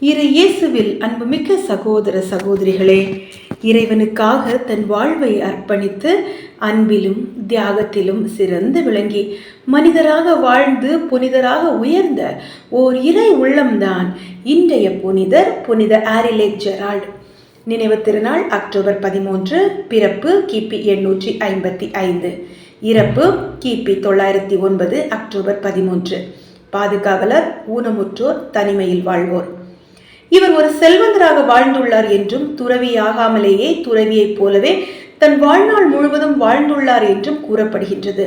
இரு இயேசுவில் அன்புமிக்க சகோதர சகோதரிகளே இறைவனுக்காக தன் வாழ்வை அர்ப்பணித்து அன்பிலும் தியாகத்திலும் சிறந்து விளங்கி மனிதராக வாழ்ந்து புனிதராக உயர்ந்த ஓர் இறை உள்ளம்தான் இன்றைய புனிதர் புனித ஆரிலேக் ஜெரால்டு. நினைவு திருநாள் அக்டோபர் பதிமூன்று பிறப்பு கிபி எண்ணூற்றி ஐம்பத்தி ஐந்து. இறப்பு கிபி தொள்ளாயிரத்தி ஒன்பது அக்டோபர் பதிமூன்று. பாதுகாவலர் ஊனமுற்றோர் தனிமையில் வாழ்வோர். இவர் ஒரு செல்வந்தராக வாழ்ந்துள்ளார் என்றும் துறவியாகாமலேயே துறவியைப் போலவே தன் வாழ்நாள் முழுவதும் வாழ்ந்துள்ளார் என்றும் கூறப்படுகின்றது.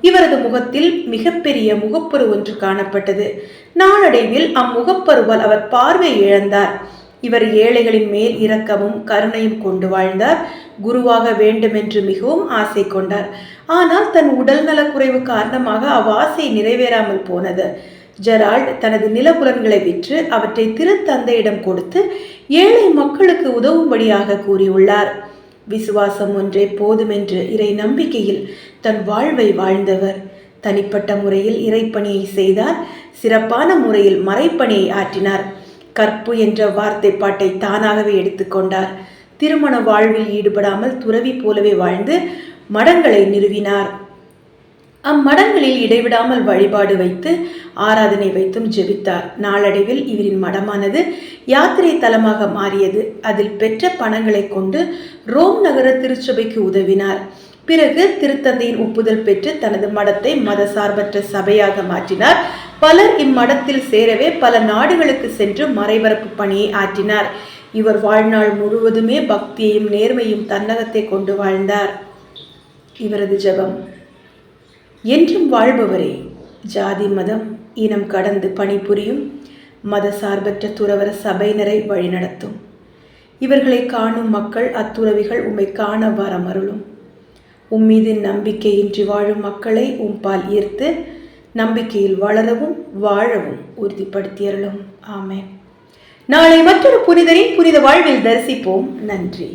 இவரது முகத்தில் மிகப்பெரிய முகப்பரு ஒன்று காணப்பட்டது. நாளடைவில் அம்முகப்பருவால் அவர் பார்வை இழந்தார். இவர் ஏழைகளின் மேல் இரக்கமும் கருணையும் கொண்டு வாழ்ந்தார். குருவாக வேண்டுமென்று மிகவும் ஆசை கொண்டார். ஆனால் தன் உடல் நலக்குறைவு காரணமாக அவ்வாசை நிறைவேறாமல் போனது. ஜெரால்ட் தனது நிலப்புலன்களை விற்று அவற்றை திருத்தந்தையிடம் கொடுத்து ஏழை மக்களுக்கு உதவும்படியாக கூறியுள்ளார். விசுவாசம் ஒன்றே போதுமென்று இறை நம்பிக்கையில் தன் வாழ்வை வாழ்ந்தவர். தனிப்பட்ட முறையில் இறைப்பணியை செய்தார். சிறப்பான முறையில் மறைப்பணியை ஆற்றினார். கற்பு என்ற வார்த்தை பாட்டை தானாகவே எடுத்துக்கொண்டார் திருமண வாழ்வில் ஈடுபடாமல் துறவி போலவே வாழ்ந்து மடங்களை நிறுவினார். அம்மடங்களில் இடைவிடாமல் வழிபாடு வைத்து ஆராதனை வைத்தும் ஜெபித்தார். நாளடைவில் இவரின் மடமானது யாத்திரை தலமாக மாறியது. அதில் பெற்ற பணங்களை கொண்டு ரோம் நகர திருச்சபைக்கு உதவினார். பிறகு திருத்தந்தையின் ஒப்புதல் பெற்று தனது மடத்தை மதசார்பற்ற சபையாக மாற்றினார். பலர் இம்மடத்தில் சேரவே பல நாடுகளுக்கு சென்று மறைபரப்பு பணியை ஆற்றினார். இவர் வாழ்நாள் முழுவதுமே பக்தியையும் நேர்மையும் தன்னகத்தை கொண்டு வாழ்ந்தார். இவரது ஜெபம். என்றும் வாழ்பவரே. ஜாதி மதம் இனம் கடந்து பணிபுரியும் மத சார்பற்ற துறவர சபையினரை வழிநடத்தும் இவர்களை காணும் மக்கள் அத்துறவிகள் உம்மை காண வரமருளும். உம்மீது நம்பிக்கையின்றி வாழும் மக்களை உம்பால் ஈர்த்து நம்பிக்கையில் வளரவும் வாழவும் உறுதிப்படுத்தியருளும். ஆமே நாளை மற்றொரு புனிதரின் புனித வாழ்வில் தரிசிப்போம். நன்றி.